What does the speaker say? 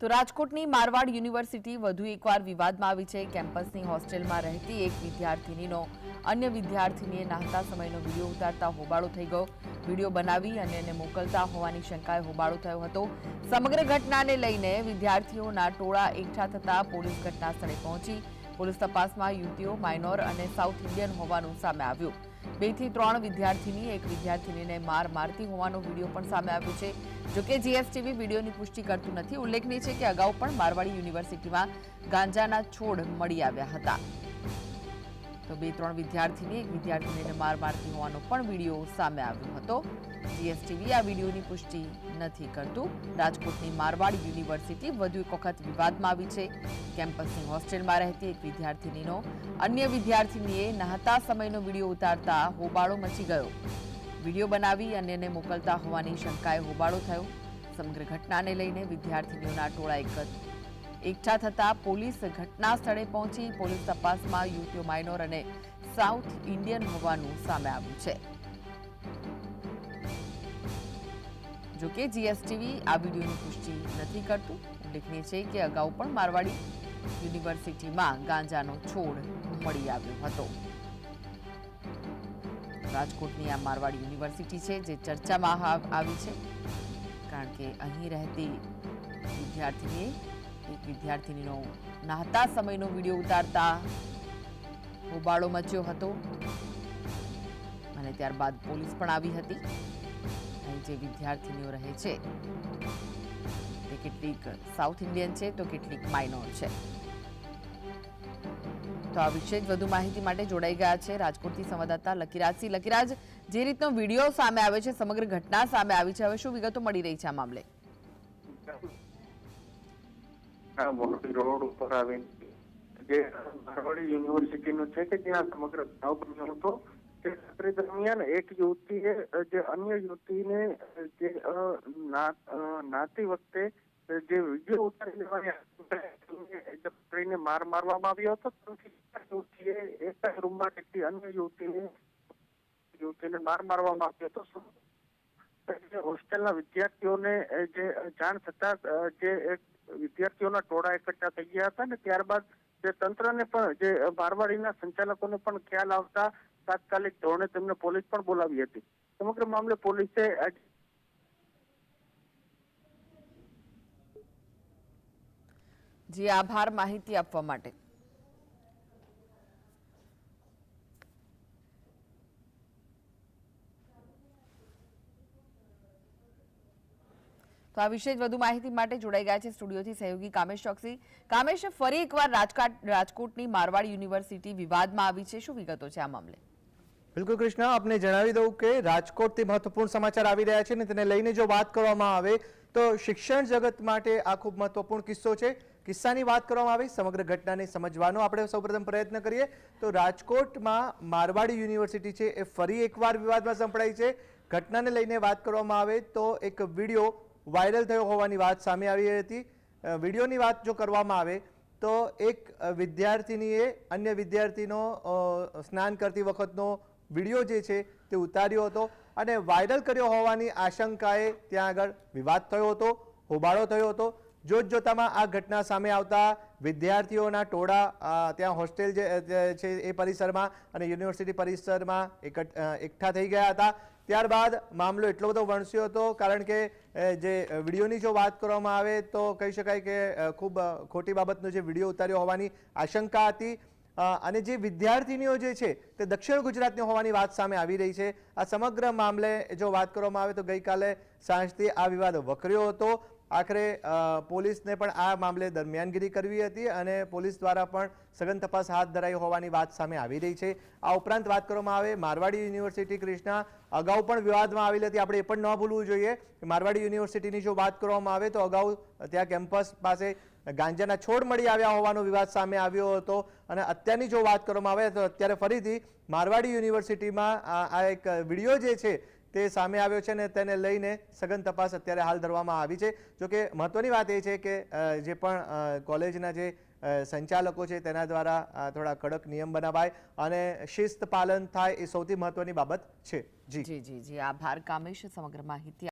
તો રાજકોટની મારવાડ યુનિવર્સિટી વધુ એકવાર વિવાદમાં આવી છે. કેમ્પસની હોસ્ટેલમાં રહેતી એક વિદ્યાર્થિનીનો અન્ય વિદ્યાર્થીનીએ નાહતા સમયનો વીડિયો ઉતારતા હોબાળો થઈ ગયો. વીડિયો બનાવી અને એને મોકલતા હોવાની શંકાએ હોબાળો થયો હતો. સમગ્ર ઘટનાને લઈને વિદ્યાર્થીઓના ટોળા એકઠા થતા પોલીસ ઘટના સ્થળે પહોંચી પોલીસ તપાસમાં યુવતીઓ માઇનોર અને સાઉથ ઇન્ડિયન હોવાનું સામે આવ્યું. બેથી ત્રણ વિદ્યાર્થીની એક વિદ્યાર્થીનીને માર મારતી હોવાનો વીડિયો પણ સામે આવ્યો છે. જોકે જીએસટીવી વિડીયોની પુષ્ટિ કરતું નથી, ઉલ્લેખનીય છે કે અગાઉ પણ મારવાડી યુનિવર્સિટીમાં ગાંજાના છોડ મળી આવ્યા હતા. તો બે ત્રણ વિદ્યાર્થીની એક વિદ્યાર્થીનીને માર મારતી હોવાનો પણ વીડિયો સામે આવ્યો હતો. જીએસટીવી આ વિડીયોની પુષ્ટિ નથી કરતું. રાજકોટની મારવાડ યુનિવર્સિટી વધુ એક વખત વિવાદમાં આવી છે. કેમ્પસની હોસ્ટેલમાં રહેતી એક વિદ્યાર્થીનીનો અન્ય વિદ્યાર્થીનીએ નહાતા સમયનો વીડિયો ઉતારતા હોબાળો મચી ગયો. વીડિયો બનાવી અન્યને મોકલતા હોવાની શંકાએ હોબાળો થયો. સમગ્ર ઘટનાને લઈને વિદ્યાર્થીનીઓના ટોળા એક એકઠા થતા પોલીસ ઘટના સ્થળે પહોંચી પોલીસ તપાસમાં યુટ્યુ માઇનોર અને સાઉથ ઇન્ડિયન હોવાનું સામે આવ્યું છે. જોકે જીએસટીવી આ વિડીયોની પુષ્ટિ નથી કરતું, ઉલ્લેખનીય છે કે અગાઉ પણ મારવાડી યુનિવર્સિટીમાં ગાંજાનો છોડ મળી આવ્યો હતો. રાજકોટની આ મારવાડી યુનિવર્સિટી છે જે ચર્ચામાં આવી છે, કારણ કે અહીં રહેતી વિદ્યાર્થીનીએ એક વિદ્યાર્થીનીનો નાહતા સમયનો વીડિયો ઉતારતા હોબાળો મચ્યો હતો. અને ત્યારબાદ પોલીસ પણ આવી હતી. અહીં જે વિદ્યાર્થીનીઓ રહે છે, તે કેટલીક સાઉથ ઇન્ડિયન છે, તો કેટલીક માઇનોર છે. તો આ વિશે જ વધુ માહિતી માટે જોડાઈ ગયા છે રાજકોટથી સંવાદદાતા લકીરાજસિંહ. લકીરાજ, જે રીતનો વીડિયો સામે આવે છે, સમગ્ર ઘટના સામે આવી છે, હવે શું વિગતો મળી રહી છે આ મામલે? આ મોરબી રોડ ઉપર આવીને જે મારવાડી યુનિવર્સિટીનું છે કે જ્યાં સમગ્ર બનાવ બન્યો હતો, તે રાત્રિ દરમિયાન એક યુવતીએ, જે અન્ય યુવતીને જે ના- નાતી વખતે જે વીડિયો ઉતારી લેવાની આશંકાએ માર મારવામાં આવ્યો હતો યુવતીએ, એક જ રૂમમાં રહેતી અન્ય યુવતીને યુવતીને માર મારવામાં આવ્યો હતો હોસ્ટેલના વિદ્યાર્થીઓને જે જાણ થતા જે વિદ્યાર્થીઓના ટોળા એકઠા થઈ ગયા હતા ને ત્યારબાદ જે તંત્રને પણ, જે મારવાડીના સંચાલકોને પણ ખ્યાલ આવતા તાત્કાલિક ધોરણે તેમને પોલીસ પણ બોલાવી હતી. સમગ્ર મામલે પોલીસે જી, આભાર માહિતી આપવા માટે. તો આ વિશે વધુ માહિતી માટે જોડાઈ ગયા છે સ્ટુડિયોથી સહયોગી કામેશ ચોકસી. કામેશ, ફરી એકવાર રાજકાટ, રાજકોટની મારવાડ યુનિવર્સિટી વિવાદમાં આવી છે. શું વિગતો છે આ મામલે? બિલકુલ કૃષ્ણ, આપને જણાવી દઉં કે રાજકોટથી મહત્વપૂર્ણ સમાચાર આવી રહ્યા છે ને તેને લઈને જો વાત કરવામાં આવે તો શિક્ષણ જગત માટે આ ખૂબ મહત્વપૂર્ણ કિસ્સો છે. કિસ્સાની વાત કરવામાં આવે, સમગ્ર ઘટનાને સમજવાનો આપણે સૌપ્રથમ પ્રયત્ન કરીએ. તો રાજકોટમાં મારવાડી યુનિવર્સિટી છે એ ફરી એકવાર વિવાદમાં સંપડાઈ છે. ઘટનાને લઈને વાત કરવામાં આવે તો એક વીડિયો વાયરલ થયો હોવાની વાત સામે આવી હતી. વિડીયોની વાત જો કરવામાં આવે, તો એક વિદ્યાર્થીનીએ અન્ય વિદ્યાર્થીનો સ્નાન કરતી વખતનો વીડિયો જે છે તે ઉતાર્યો હતો અને વાયરલ કર્યો હોવાની આશંકાએ ત્યાં આગળ વિવાદ થયો હતો, હોબાળો થયો હતો. જોત જોતામાં આ ઘટના સામે આવતા વિદ્યાર્થીઓના ટોળા ત્યાં હોસ્ટેલ જે છે એ પરિસરમાં અને યુનિવર્સિટી પરિસરમાં એકઠા થઈ ગયા હતા. ત્યારબાદ મામલો એટલો બધો વણસ્યો હતો, કારણ કે જે વિડીયોની જો વાત કરવામાં આવે તો કહી શકાય કે ખૂબ ખોટી બાબતનો જે વીડિયો ઉતાર્યો હોવાની આશંકા હતી. અને જે વિદ્યાર્થીનીઓ જે છે તે દક્ષિણ ગુજરાતની હોવાની વાત સામે આવી રહી છે. આ સમગ્ર મામલે જો વાત કરવામાં આવે તો ગઈકાલે સાંજથી આ વિવાદ વકર્યો હતો. આખરે પોલીસને પણ આ મામલે દરમિયાનગીરી કરવી હતી અને પોલીસ દ્વારા પણ સઘન તપાસ હાથ ધરાઈ હોવાની વાત સામે આવી રહી છે. આ ઉપરાંત વાત કરવામાં આવે, મારવાડી યુનિવર્સિટી કૃષ્ણા, અગાઉ પણ વિવાદમાં આવેલી હતી. આપણે એ પણ ન ભૂલવું જોઈએ મારવાડી યુનિવર્સિટીની જો વાત કરવામાં આવે તો અગાઉ ત્યાં કેમ્પસ પાસે ગાંજાના છોડ મળી આવ્યા હોવાનો વિવાદ સામે આવ્યો હતો અને અત્યારની જો વાત કરવામાં આવે તો અત્યારે ફરીથી મારવાડી યુનિવર્સિટીમાં આ એક વીડિયો જે છે તે સામે આવ્યો છે અને તેને લઈને સઘન તપાસ અત્યારે હાલ ધરવામાં આવી છે. જોકે મહત્વની વાત એ છે કે જે પણ કોલેજના જે સંચાલકો છે તેના દ્વારા થોડા કડક નિયમ બનાવાય અને શિસ્ત પાલન થાય એ સૌથી મહત્વની બાબત છે. જી જી જી. આભાર. કામેશ, સમગ્ર માહિતી